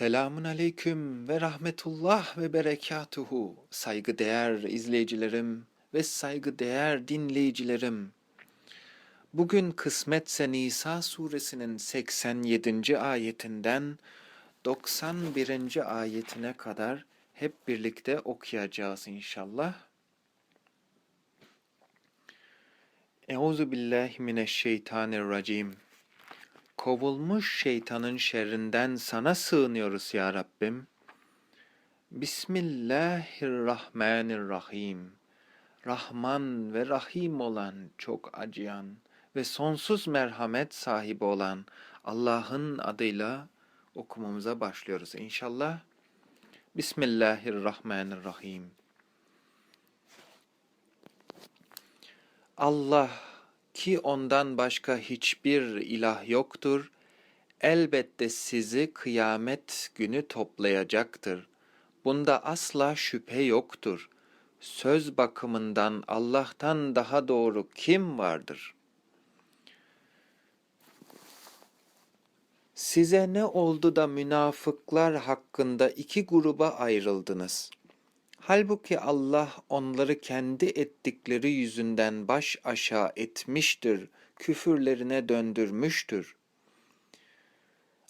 Selamun aleyküm ve rahmetullah ve berekatuhu. Saygıdeğer izleyicilerim ve saygıdeğer dinleyicilerim. Bugün kısmetse Nisa suresinin 87. ayetinden 91. ayetine kadar hep birlikte okuyacağız inşallah. Euzu billahi mineşşeytanirracim. Kovulmuş şeytanın şerrinden sana sığınıyoruz ya Rabbim. Bismillahirrahmanirrahim. Rahman ve Rahim olan, çok acıyan ve sonsuz merhamet sahibi olan Allah'ın adıyla okumamıza başlıyoruz inşallah. Bismillahirrahmanirrahim. Allah ki ondan başka hiçbir ilah yoktur, elbette sizi kıyamet günü toplayacaktır. Bunda asla şüphe yoktur. Söz bakımından Allah'tan daha doğru kim vardır? Size ne oldu da münafıklar hakkında iki gruba ayrıldınız?'' Halbuki Allah onları kendi ettikleri yüzünden baş aşağı etmiştir, küfürlerine döndürmüştür.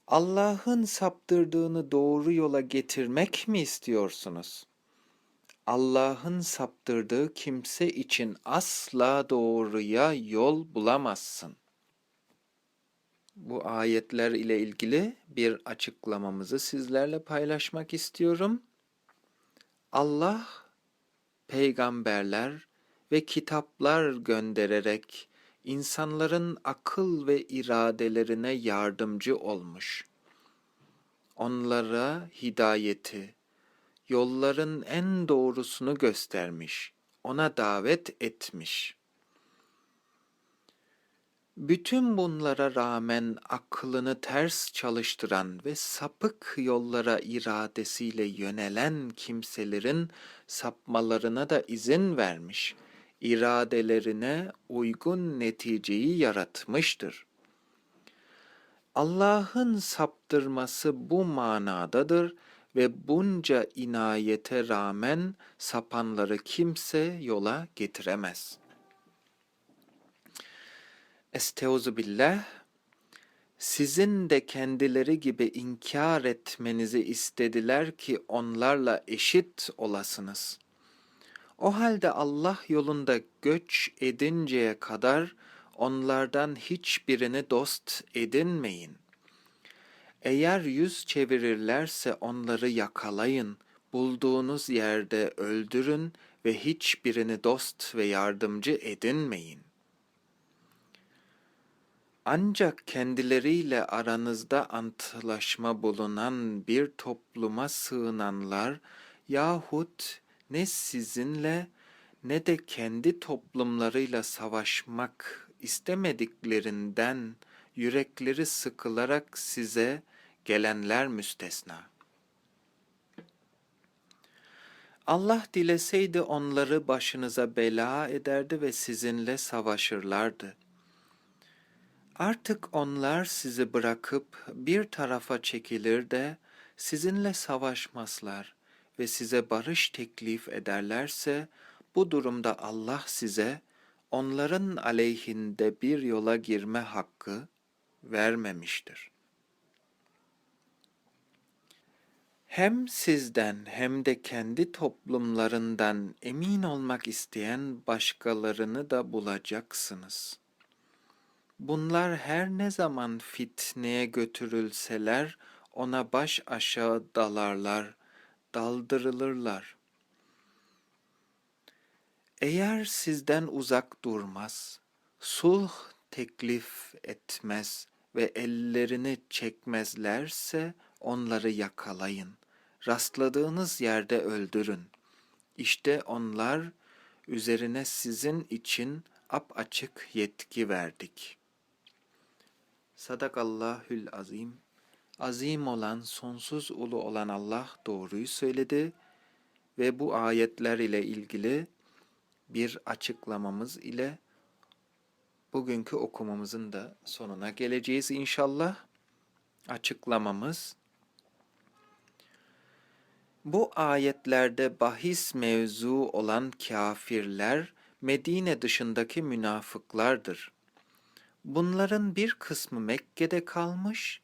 Allah'ın saptırdığını doğru yola getirmek mi istiyorsunuz? Allah'ın saptırdığı kimse için asla doğruya yol bulamazsın. Bu ayetler ile ilgili bir açıklamamızı sizlerle paylaşmak istiyorum. Allah peygamberler ve kitaplar göndererek insanların akıl ve iradelerine yardımcı olmuş. Onlara hidayeti, yolların en doğrusunu göstermiş, ona davet etmiş.'' Bütün bunlara rağmen aklını ters çalıştıran ve sapık yollara iradesiyle yönelen kimselerin sapmalarına da izin vermiş, iradelerine uygun neticeyi yaratmıştır. Allah'ın saptırması bu manadadır ve bunca inayete rağmen sapanları kimse yola getiremez.'' Esteuzu billah sizin de kendileri gibi inkar etmenizi istediler ki onlarla eşit olasınız. O halde Allah yolunda göç edinceye kadar onlardan hiçbirini dost edinmeyin. Eğer yüz çevirirlerse onları yakalayın, bulduğunuz yerde öldürün ve hiçbirini dost ve yardımcı edinmeyin. Ancak kendileriyle aranızda antlaşma bulunan bir topluma sığınanlar yahut ne sizinle ne de kendi toplumlarıyla savaşmak istemediklerinden yürekleri sıkılarak size gelenler müstesna. Allah dileseydi onları başınıza bela ederdi ve sizinle savaşırlardı.'' Artık onlar sizi bırakıp bir tarafa çekilir de sizinle savaşmazlar ve size barış teklif ederlerse bu durumda Allah size onların aleyhinde bir yola girme hakkı vermemiştir. Hem sizden hem de kendi toplumlarından emin olmak isteyen başkalarını da bulacaksınız.'' Bunlar her ne zaman fitneye götürülseler ona baş aşağı dalarlar, daldırılırlar. Eğer sizden uzak durmaz, sulh teklif etmez ve ellerini çekmezlerse onları yakalayın. Rastladığınız yerde öldürün. İşte onlar üzerine sizin için ap açık yetki verdik.'' Sadakallahül azim. Azim olan, sonsuz ulu olan Allah doğruyu söyledi ve bu ayetler ile ilgili bir açıklamamız ile bugünkü okumamızın da sonuna geleceğiz inşallah. Açıklamamız Bu ayetlerde bahis mevzu olan kâfirler Medine dışındaki münafıklardır. Bunların bir kısmı Mekke'de kalmış,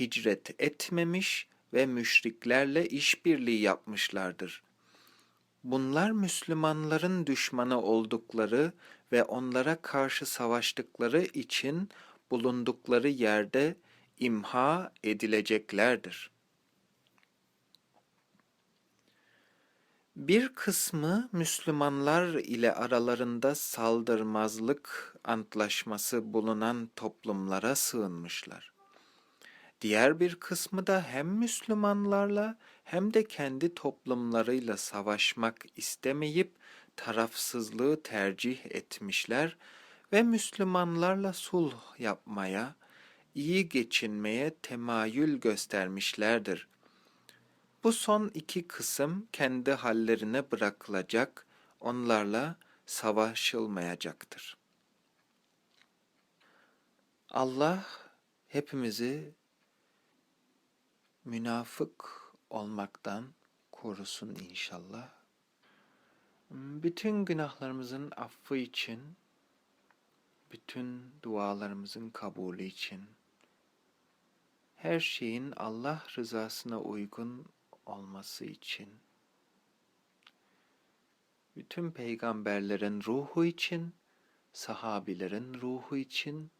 hicret etmemiş ve müşriklerle işbirliği yapmışlardır. Bunlar Müslümanların düşmanı oldukları ve onlara karşı savaştıkları için bulundukları yerde imha edileceklerdir. Bir kısmı Müslümanlar ile aralarında saldırmazlık antlaşması bulunan toplumlara sığınmışlar. Diğer bir kısmı da hem Müslümanlarla hem de kendi toplumlarıyla savaşmak istemeyip tarafsızlığı tercih etmişler ve Müslümanlarla sulh yapmaya, iyi geçinmeye temayül göstermişlerdir. Bu son iki kısım kendi hallerine bırakılacak, onlarla savaşılmayacaktır. Allah hepimizi münafık olmaktan korusun inşallah. Bütün günahlarımızın affı için, bütün dualarımızın kabulü için, her şeyin Allah rızasına uygun olması için, bütün peygamberlerin ruhu için, sahabilerin ruhu için,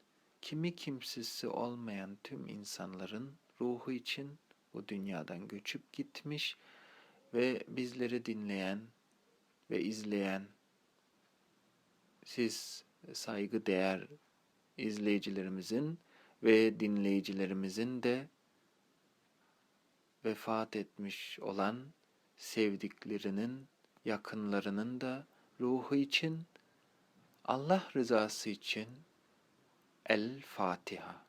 kimi kimsesi olmayan tüm insanların ruhu için bu dünyadan göçüp gitmiş ve bizleri dinleyen ve izleyen siz saygı değer izleyicilerimizin ve dinleyicilerimizin de vefat etmiş olan sevdiklerinin, yakınlarının da ruhu için, Allah rızası için El Fatiha.